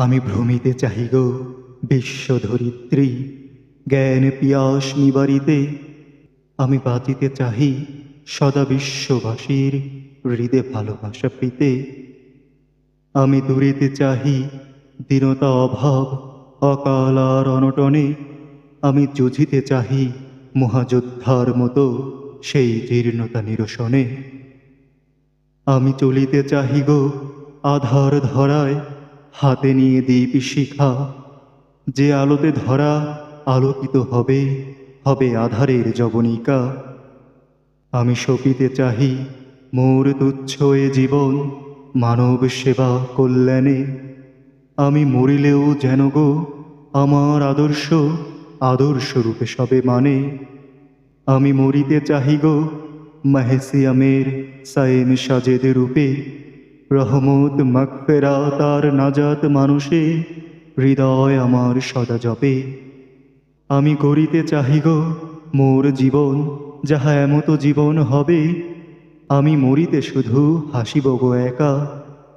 আমি ভ্রমিতে চাহি গো বিশ্বধরিত্রী জ্ঞান পিয়াস নিবারিতে। আমি বাঁচিতে চাহি সদা বিশ্ববাসীর হৃদে ভালোবাসা প্রীতে। আমি দূরিতে চাহি দীনতা অভাব, অকাল আর অনটনে। আমি যুঝিতে চাহি মহাযোদ্ধার মতো সেই জীর্ণতা নিরসনে। আমি চলিতে চাহি গো আধার ধরায় হাতে নিয়ে দীপ শিখা। যে আলোতে ধরা আলোকিত হবে হবে আধারের জবনিকা। আমি সপিতে চাহি মোর তুচ্ছ এ জীবন, মানব সেবা কল্যাণে। আমি মরিলেও যেন গো আমার আদর্শ আদর্শ রূপে সবে মানে। আমি মরিতে চাহি গো মাহেসিয়ামের সায়েম সাজেদ রূপে। রহমত মাকফেরা তার নাজাত মানুষে, হৃদয় আমার সদা জপে। আমি করিতে চাহি গো মোর জীবন, যাহা এমত জীবন হবে, আমি মরিতে শুধু হাসিব গো একা,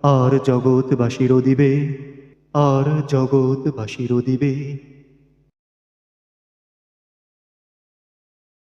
আর জগৎবাসীরও দিবে, আর জগৎবাসীরও দিবে।